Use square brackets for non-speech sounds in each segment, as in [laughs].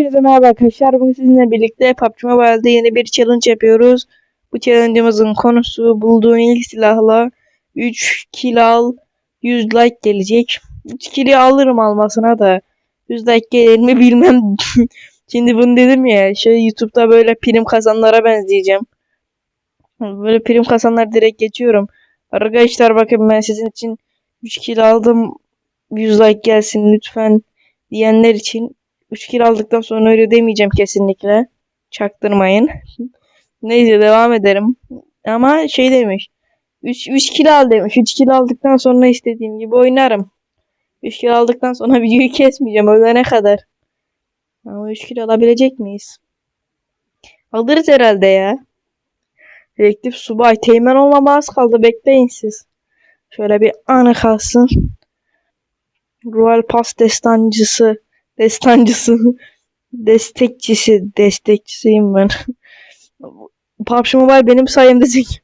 Hepinize merhaba arkadaşlar. Bugün sizinle birlikte PUBG Mobile'de yeni bir challenge yapıyoruz. Bu challenge'ımızın konusu bulduğun ilk silahla 3 kill al 100 like gelecek. 3 kill'i alırım almasına da 100 like gelir mi bilmem. [laughs] Şimdi bunu dedim ya şey YouTube'da böyle prim kazanlara benzeyeceğim. Böyle prim kazanlar direkt geçiyorum. Arkadaşlar bakın ben sizin için 3 kill aldım. 100 like gelsin lütfen diyenler için 3 kilo aldıktan sonra öyle demeyeceğim kesinlikle. Çaktırmayın. [laughs] Neyse devam ederim. Ama şey demiş. 3, 3 kilo al demiş. 3 kilo aldıktan sonra istediğim gibi oynarım. 3 kilo aldıktan sonra [laughs] videoyu kesmeyeceğim ölene kadar. Ama 3 kilo alabilecek miyiz? Alırız herhalde ya. Elektif subay teğmen olmama az kaldı. Bekleyin siz. Şöyle bir anı kalsın. Royal Pass destancısı. Destancısı. Destekçisi. Destekçisiyim ben. PUBG Mobile benim sayemde zeki.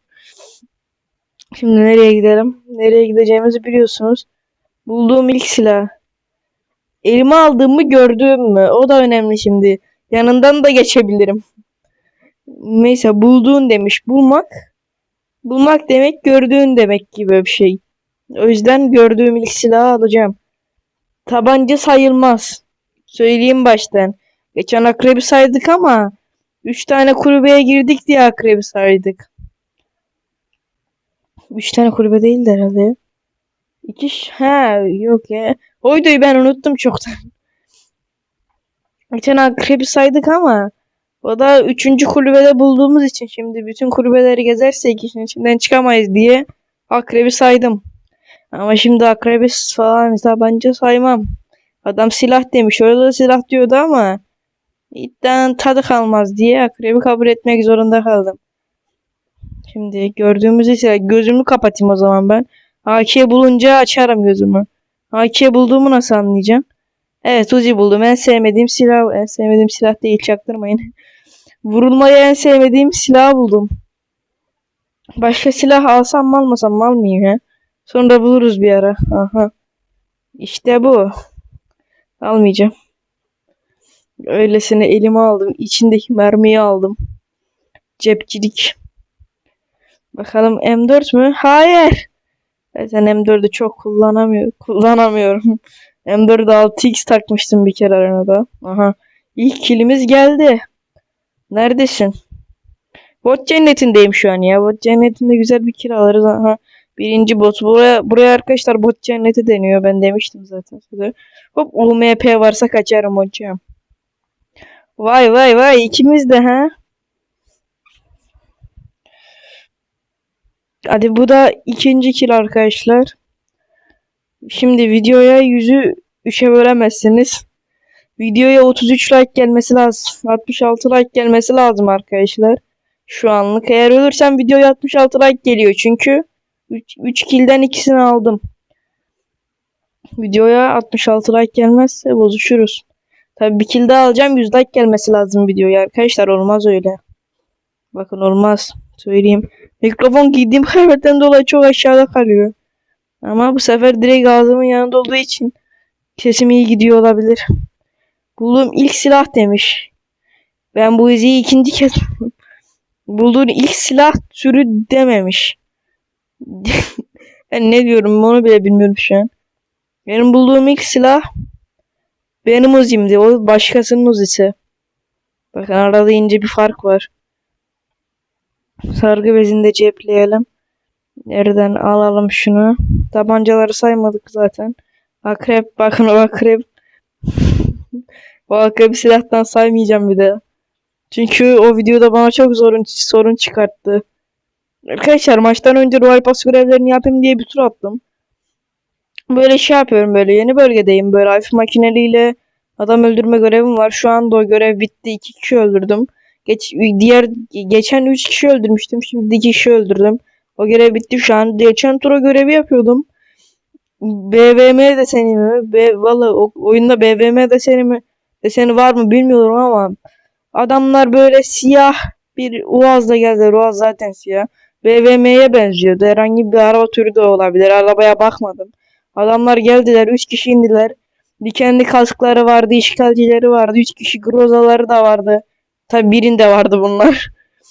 Şimdi nereye gidelim? Nereye gideceğimizi biliyorsunuz. Bulduğum ilk silah. Elime aldığımı gördüğüm mü? O da önemli şimdi. Yanından da geçebilirim. Neyse bulduğun demiş. Bulmak. Bulmak demek gördüğün demek gibi bir şey. O yüzden gördüğüm ilk silahı alacağım. Tabanca sayılmaz. Söyleyeyim baştan. Geçen akrebi saydık ama 3 tane kulübeye girdik diye akrebi saydık. 3 tane kulübe değildi herhalde. 2 ha yok ya. Oyduyu ben unuttum çoktan. [laughs] Geçen akrebi saydık ama o da 3. kulübede bulduğumuz için şimdi bütün kulübeleri gezersek işin içinden çıkamayız diye akrebi saydım. Ama şimdi akrebi falan tabanca saymam. Adam silah demiş. Orada da silah diyordu ama iddianın tadı kalmaz diye akrebi kabul etmek zorunda kaldım. Şimdi gördüğümüz silah gözümü kapatayım o zaman ben. AK bulunca açarım gözümü. AK bulduğumu nasıl anlayacağım? Evet Uzi buldum. En sevmediğim silah. En sevmediğim silah değil çaktırmayın. [laughs] Vurulmayı en sevmediğim silah buldum. Başka silah alsam mı almasam mı almayayım ya. Sonra buluruz bir ara. Aha. İşte bu. Almayacağım. Öylesine elime aldım. İçindeki mermiyi aldım. Cepçilik. Bakalım M4 mü? Hayır. Zaten M4'ü çok kullanamıyorum. Kullanamıyorum. M4'e 6x takmıştım bir kere arenada. Aha. İlk kilimiz geldi. Neredesin? Bot cennetindeyim şu an ya. Bot cennetinde güzel bir kill alırız. Aha. Birinci bot. Buraya, buraya arkadaşlar bot cenneti deniyor. Ben demiştim zaten size. Hop UMP varsa kaçarım hocam. Vay vay vay ikimiz de ha. Hadi bu da ikinci kill arkadaşlar. Şimdi videoya yüzü 3'e bölemezsiniz. Videoya 33 like gelmesi lazım. 66 like gelmesi lazım arkadaşlar. Şu anlık. Eğer ölürsem videoya 66 like geliyor çünkü 3, 3 kill'den ikisini aldım. Videoya 66 like gelmezse bozuşuruz. Tabii bir kill daha alacağım 100 like gelmesi lazım videoya arkadaşlar olmaz öyle. Bakın olmaz söyleyeyim. Mikrofon giydiğim [laughs] kıyafetten dolayı çok aşağıda kalıyor. Ama bu sefer direkt ağzımın yanında olduğu için sesim iyi gidiyor olabilir. Bulduğum ilk silah demiş. Ben bu iziyi ikinci kez [laughs] bulduğun ilk silah türü dememiş. [laughs] ben ne diyorum onu bile bilmiyorum şu an. Benim bulduğum ilk silah benim uzimdi. O başkasının uzisi. Bakın arada ince bir fark var. Sargı bezinde cepleyelim. Nereden alalım şunu. Tabancaları saymadık zaten. Akrep bakın o akrep. [laughs] o akrep silahtan saymayacağım bir de. Çünkü o videoda bana çok sorun sorun çıkarttı. Arkadaşlar maçtan önce Royal Pass görevlerini yapayım diye bir tur attım. Böyle şey yapıyorum böyle yeni bölgedeyim böyle hafif makineliyle adam öldürme görevim var. Şu anda o görev bitti. iki kişi öldürdüm. Geç, diğer geçen 3 kişi öldürmüştüm. Şimdi 2 kişi öldürdüm. O görev bitti şu an. Geçen tura görevi yapıyordum. BVM deseni mi? B, Valla oyunda BVM deseni mi? Deseni var mı bilmiyorum ama adamlar böyle siyah bir Uaz'da geldi. Uaz zaten siyah. BVM'ye benziyordu. Herhangi bir araba türü de olabilir. Arabaya bakmadım. Adamlar geldiler. 3 kişi indiler. Dikenli kaskları vardı, işgalcileri vardı, üç kişi grozaları da vardı. Tabi birinde vardı bunlar.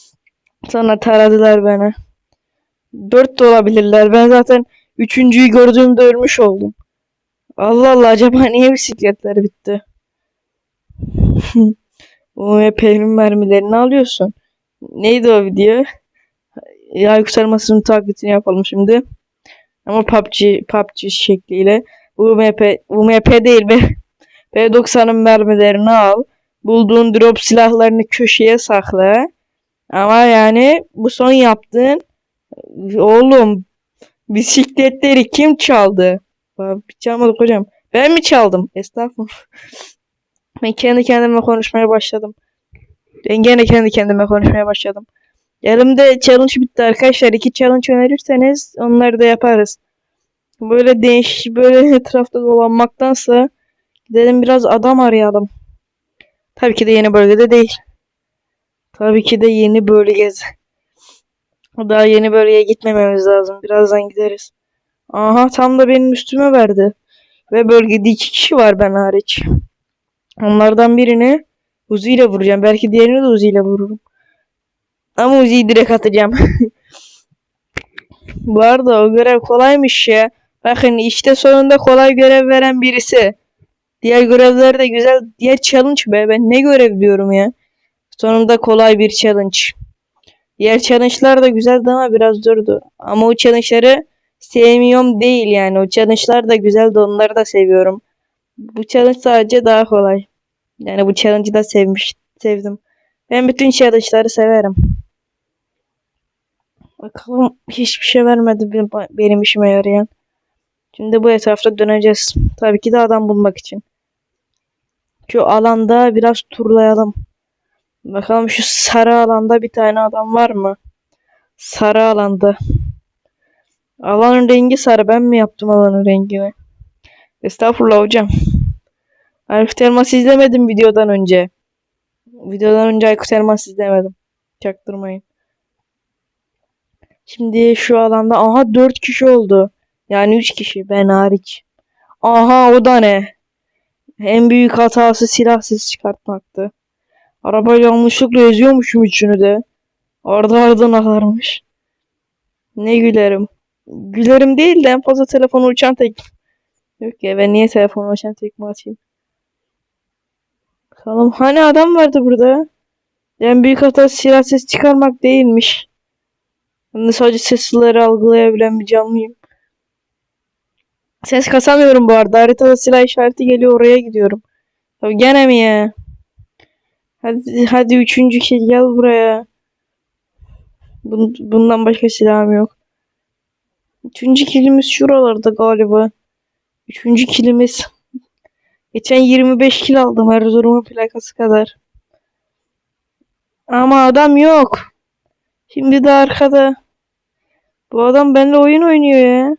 [laughs] Sonra taradılar beni. Dört de olabilirler. Ben zaten üçüncüyü gördüğümde ölmüş oldum. Allah Allah acaba [laughs] niye bisikletler bitti? [laughs] UMP'nin mermilerini alıyorsun. Neydi o video? Yay kurtarmasının taklitini yapalım şimdi. Ama PUBG, PUBG şekliyle. UMP, UMP değil be. [laughs] P90'ın mermilerini al. Bulduğun drop silahlarını köşeye sakla. Ama yani bu son yaptığın oğlum bisikletleri kim çaldı? Çalmadık hocam. Ben mi çaldım? Estağfurullah. [laughs] Ben kendi kendime konuşmaya başladım. Ben gene kendi kendime konuşmaya başladım. Elimde challenge bitti arkadaşlar. İki challenge önerirseniz onları da yaparız. Böyle değiş böyle [laughs] etrafta dolanmaktansa gidelim biraz adam arayalım. Tabii ki de yeni bölgede değil. Tabii ki de yeni bölge. Daha yeni bölgeye gitmememiz lazım. Birazdan gideriz. Aha tam da benim üstüme verdi. Ve bölgede iki kişi var ben hariç. Onlardan birini Uzi ile vuracağım. Belki diğerini de Uzi ile vururum. Ama Uzi'yi direkt atacağım. [laughs] Bu arada o görev kolaymış ya. Bakın işte sonunda kolay görev veren birisi. Diğer görevler de güzel. Diğer challenge be. Ben ne görev diyorum ya. Sonunda kolay bir challenge. Diğer challenge'lar da güzeldi ama biraz zordu. Ama o challenge'ları sevmiyorum değil yani. O challenge'lar da güzeldi. Onları da seviyorum. Bu challenge sadece daha kolay. Yani bu challenge'ı da sevmiş, sevdim. Ben bütün challenge'ları severim. Bakalım hiçbir şey vermedi benim, işime yarayan. Şimdi bu etrafta döneceğiz. Tabii ki de adam bulmak için. Şu alanda biraz turlayalım. Bakalım şu sarı alanda bir tane adam var mı? Sarı alanda. Alanın rengi sarı. Ben mi yaptım alanın rengini? Estağfurullah hocam. Aykut Elmas izlemedim videodan önce. Videodan önce Aykut Elmas izlemedim. Çaktırmayın. Şimdi şu alanda aha 4 kişi oldu. Yani 3 kişi ben hariç. Aha o da ne? En büyük hatası silah sesi çıkartmaktı. Arabayla yanlışlıkla eziyormuşum üçünü de. Ardı ardına akarmış. Ne gülerim. Gülerim değil de en fazla telefonu uçan tek. Yok ya ben niye telefonu uçan tekme atayım? Bakalım hani adam vardı burada. En büyük hata silah ses çıkarmak değilmiş. Ben de sadece sesleri algılayabilen bir canlıyım. Ses kasamıyorum bu arada. Haritada silah işareti geliyor oraya gidiyorum. Tabii gene mi ya? Hadi, hadi üçüncü kill gel buraya. Bun, bundan başka silahım yok. Üçüncü killimiz şuralarda galiba. Üçüncü killimiz. Geçen 25 kill aldım Erzurum'un plakası kadar. Ama adam yok. Şimdi de arkada. Bu adam benimle oyun oynuyor ya.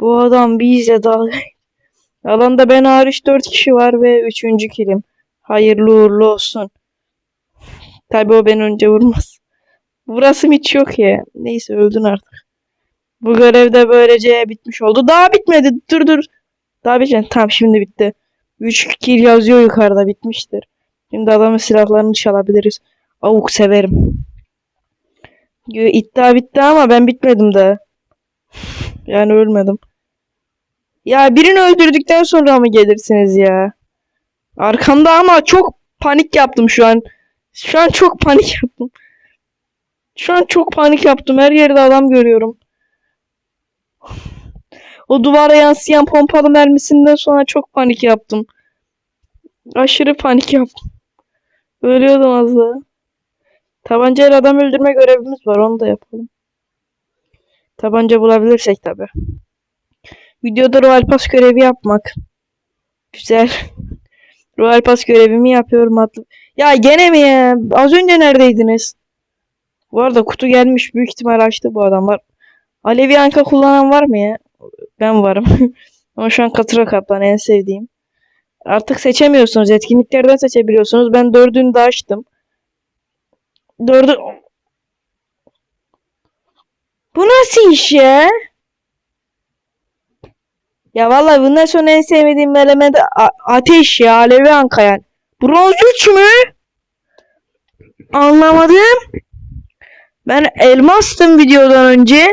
Bu adam bizle dalga. [laughs] Alanda ben hariç 4 kişi var ve 3. kilim. Hayırlı uğurlu olsun. Tabi o beni önce vurmaz. Burası hiç yok ya. Neyse öldün artık. Bu görev de böylece bitmiş oldu. Daha bitmedi. Dur dur. Daha bitmedi. Tamam şimdi bitti. 3 kill yazıyor yukarıda bitmiştir. Şimdi adamın silahlarını çalabiliriz. Avuk severim. İddia bitti ama ben bitmedim de. Yani ölmedim. Ya birini öldürdükten sonra mı gelirsiniz ya? Arkamda ama çok panik yaptım şu an. Şu an çok panik yaptım. Şu an çok panik yaptım. Her yerde adam görüyorum. O duvara yansıyan pompalı mermisinden sonra çok panik yaptım. Aşırı panik yaptım. Ölüyordum az daha. Tabancayla adam öldürme görevimiz var. Onu da yapalım. Tabanca bulabilirsek tabi. Videoda Royal Pass görevi yapmak. Güzel. [laughs] Royal Pass görevimi yapıyorum atlı. Ya gene mi ya? Az önce neredeydiniz? Bu arada kutu gelmiş. Büyük ihtimal açtı bu adamlar. Alevi anka kullanan var mı ya? Ben varım. [laughs] Ama şu an katıra kaplan en sevdiğim. Artık seçemiyorsunuz. Etkinliklerden seçebiliyorsunuz. Ben dördünü de açtım. Dördü... Bu nasıl iş ya? Ya vallahi bundan sonra en sevmediğim element ateş ya. Alevi Ankayan. Bronz 3 mü? Anlamadım. Ben elmastım videodan önce.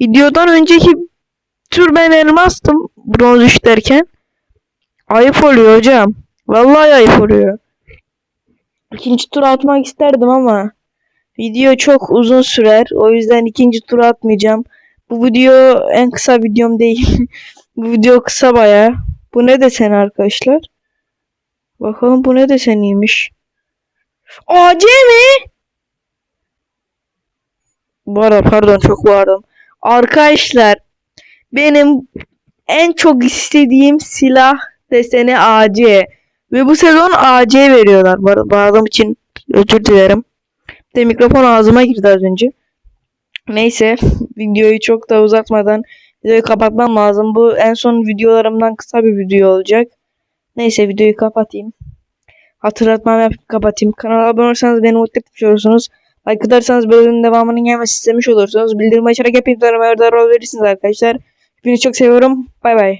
Videodan önceki tur ben elmastım. Bronz 3 derken. Ayıp oluyor hocam. Vallahi ayıp oluyor. İkinci tur atmak isterdim ama video çok uzun sürer. O yüzden ikinci tur atmayacağım. Bu video en kısa videom değil. [laughs] bu video kısa baya. Bu ne desen arkadaşlar? Bakalım bu ne deseniymiş. AC mi? Bu arada pardon çok bağırdım. Arkadaşlar benim en çok istediğim silah deseni AC. Ve bu sezon AC veriyorlar. Ba- Bağırdığım için özür dilerim. Bir De mikrofon ağzıma girdi az önce. Neyse [laughs] videoyu çok da uzatmadan videoyu kapatmam lazım. Bu en son videolarımdan kısa bir video olacak. Neyse videoyu kapatayım. Hatırlatmam yapıp kapatayım. Kanala abone olursanız beni mutlu etmiş. Like atarsanız bölümün devamının gelmesi istemiş olursunuz. Bildirim açarak hepiniz aramaya haberdar olabilirsiniz arkadaşlar. Hepinizi çok seviyorum. Bay bay.